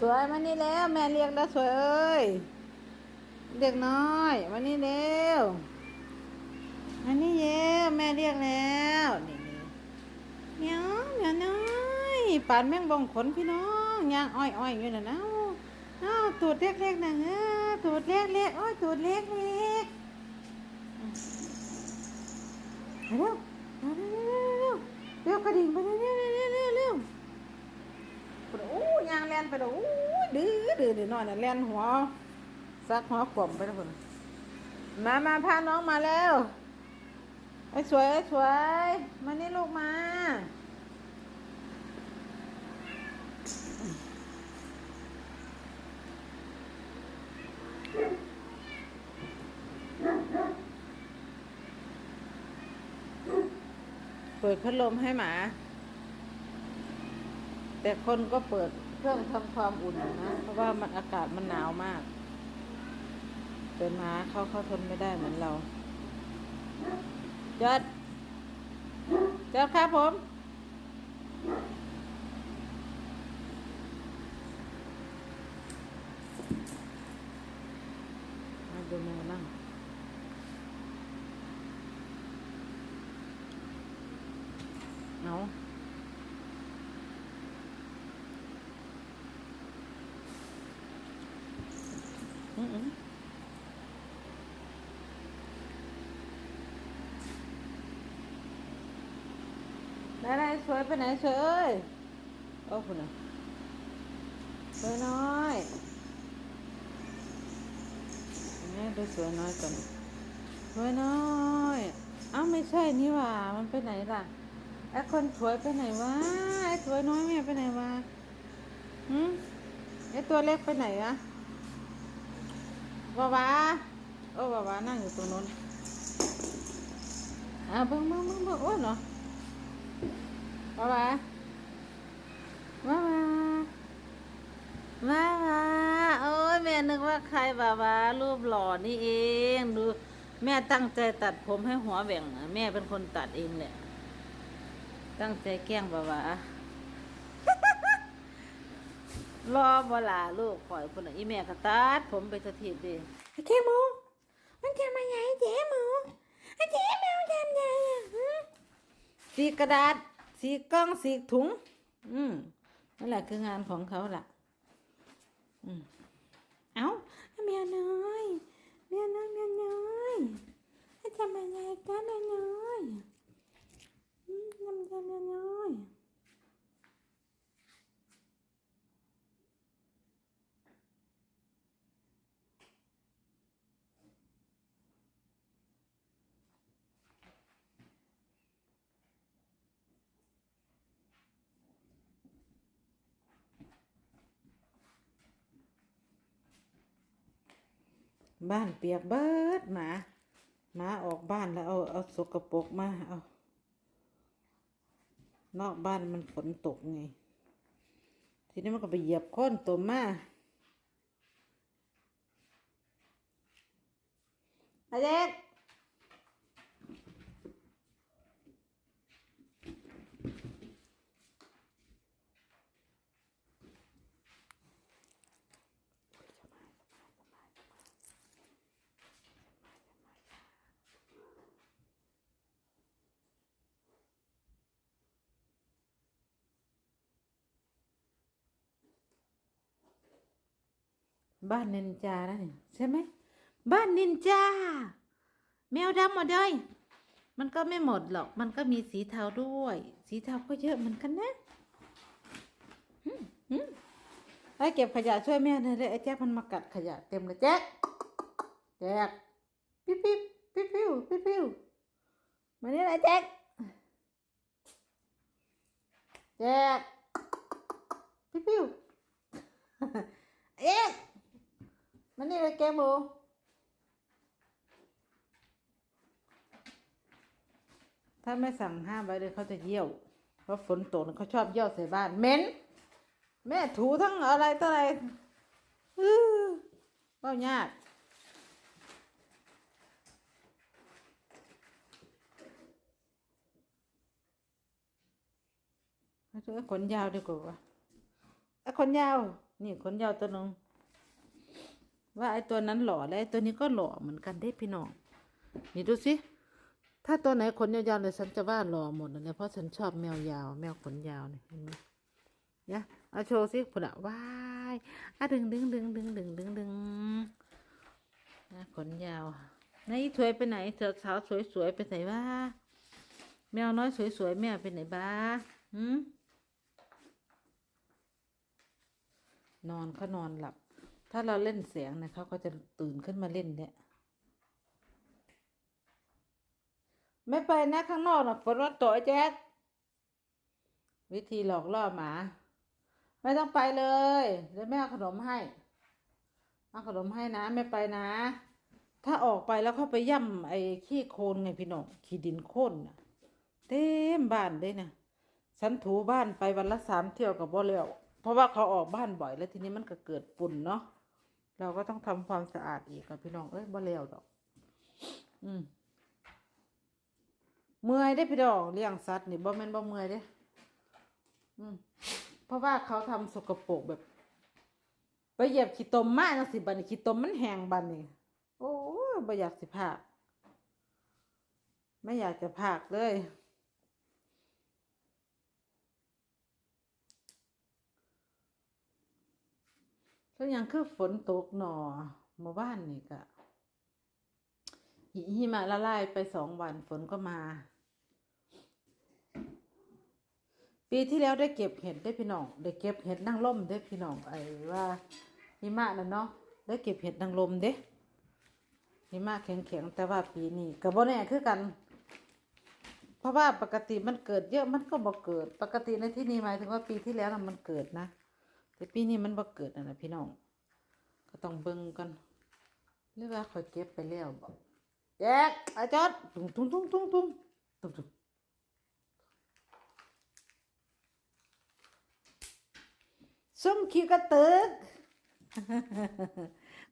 สวยมานี่แล้ว แม่เรียกแล้วสวยเอ้ยเด็กน้อยมานี่เร็วมานี่เร็วแม่เรียกแล้วนี่นี่เหมียเหมียน้อยปานแมงบองขนพี่น้องยางอ้อยอ้อยอยู่น่ะนะเอ้าตูดเล็กๆนะเออตูดเล็กๆโอ้อยตูดเล็กเร็วเร็วเร็วเร็วเร็วเร็วกระดิ่งไปเร็วเร็วเร็วเร็วเร็ว พุ่นโอ้ ยางแลนไปแล้วโอ้ยดื้อดื้อดื้อน้อยน่ะแลนหัวซักหัวขวมไปแล้วพุ่นมามาพาน้องมาแล้วไอ้สวยไอ้สวยมานี่ลูกมาเปิดพัดลมให้หมา แต่คนก็เปิด เครื่องทำความอุ่นนะเพราะว่ามันอากาศมันหนาวมากแต่หมาเขาเขาทนไม่ได้เหมือนเราจอดจอดครับผมมาดูแมวนั่งเอา อืม ไหนไหนสวยไปไหนสวยเอ้ย โอ้คุณน่ะสวยน้อยนี่ดูสวยน้อยก่อนสวยน้อยเอ้าไม่ใช่นี่หว่า มันไปไหนล่ะไอ้คนสวยไปไหนวะไอ้สวยน้อยแม่ไปไหนวะหืมไอ้ตัวเล็กไปไหนวะ บาวาโอ้บาวานั่งอยู่ตรงนู้นอ่าเบิ่งเบิ่งเบิ่งเบิ่งโอ้เนาะบาวาบาวาบาวาโอ้ยแม่นึกว่าใครบาวารูปหล่อนี่เองดูแม่ตั้งใจตัดผมให้หัวแหว่งแม่เป็นคนตัดเองแหละ ตั้งใจแกล้งบาวา รอบ่ลาลูกปล่อยคนน่ะอีแม่ก็ตัดผมไปสถิตดิเจ๊หมูมันทำอะไรเจ๊หมูเจ๊หมูทำอะไรอะหือสีกระดาษ สีกล้องสีถุง อืมนั่นแหละคืองานของเขาล่ะ อืมเอ้าเมียน้อยเมียน้อยเมียน้อยให้ทำอะไรกันเมียน้อยอืมทำอะไรเมียน้อย บ้านเปียกเบิดหมาหมาออกบ้านแล้วเอาเอาสกปรกมาเอานอกบ้านมันฝนตกไง ทีนี้มันก็ไปเหยียบค้นตัวมาอาเด็ บ้านนินจาแล้วนี่ใช่ไหมบ้านนินจาแมวดำหมดเลยมันก็ไม่หมดหรอก มันก็มีสีเทาด้วย สีเทาก็เยอะเหมือนกันนะไอ้เก็บขยะช่วยแม่หน่อยเลยไอ้แจ๊คมันมากัดขยะเต็มเลยแจ๊คแจ๊คปิ๊บปิ๊บปิ๊บปิ๊บปิ๊บปิ๊บมานี่เลยแจ๊คแจ๊คปิ๊บปิ๊บเอ๊ะ มันนี่เลยแกมูถ้าไม่สั่งห้ามไว้เลยเขาจะเยี่ยว เพราะฝนตกเขาชอบเยี่ยวใส่บ้านเหม็นแม่ถูทั้งอะไรต่ออะไรอื้อเบ้ายากเอาขนยาวดีกว่าวะเอาขนยาว นี่ขนยาวตัวนึง ว่าไอ้ตัวนั้นหล่อแล้วไอ้ตัวนี้ก็หล่อเหมือนกันเด้พี่น้องนี่ดูสิถ้าตัวไหนขนยาวๆเลยฉันจะว่าหล่อหมดเลยเพราะฉันชอบแมวยาว แมวขนยาวเนี่ยเห็นไหมเนี่ยเอาโชว์สิผุดอะว้ายอะดึงดึงดึงดึงดึงดึงดึงนะขนยาวไหนายถวยไปไหนเสาวสวยๆไปไหนวะแมวน้อยสวยๆแม่ไปไหนบ้าหืมนอนเขานอนหลับ ถ้าเราเล่นเสียงนะเขาก็จะตื่นขึ้นมาเล่นเนี่ย ไม่ไปนะข้างนอกนะฝนว่าตกไอ้แจ๊ควิธีหลอกล่อหมา ไม่ต้องไปเลยเดี๋ยวแม่เอาขนมให้เอาขนมให้นะไม่ไปนะ ถ้าออกไปแล้วเขาไปย่ำไอ้ขี้โคลนไงพี่น้องขี้ดินโคลนน่ะเต็มบ้านเลยนะฉันถูบ้านไปวันละสามเที่ยวกับบ่แล้วเพราะว่าเขาออกบ้านบ่อยแล้วทีนี้มันก็เกิดฝุ่นเนาะ เราก็ต้องทำความสะอาดอีกกับพี่น้องเอ้ยบ่แล้วดอก อืมเมื่อยได้พี่น้องเลี้ยงสัตว์นี่บ่แม่นบ่เมื่อยเด้อืมเพราะว่าเขาทำสกปรกแบบ ไปเหยียบขี้ตมมากจังสิบัดนี้ขี้ตมมันแห้งบัดนี้โอ้ยบ่อยากสิพากไม่อยากจะพากเลย ก็ยังคือฝนตกหนอเมื่อวานนี่ก็หิมะละลายไปสองวันฝนก็มา ปีที่แล้วได้เก็บเห็ดได้พี่น้องได้เก็บเห็ดนางร่มได้พี่น้องไอ้ว่าหิมะนั่นเนาะได้เก็บเห็ดนางรมเด้หิมะแข็งๆแต่ว่าปีนี้ก็บ่แน่คือกัน เพราะว่าปกติมันเกิดเยอะมันก็บ่เกิด ปกติในที่นี้หมายถึงว่าปีที่แล้วมันเกิดนะ แต่ปีนี้มันบ่เกิดนะนะพี่น้อง ก็ต้องเบิ่งกันหรือว่าคอยเก็บไปแล้วบ่แยกอาจอดตุ้งตุ้งตุ้งตุ้งตุ้งตุ้งตุ้งส้มขี้กระตึก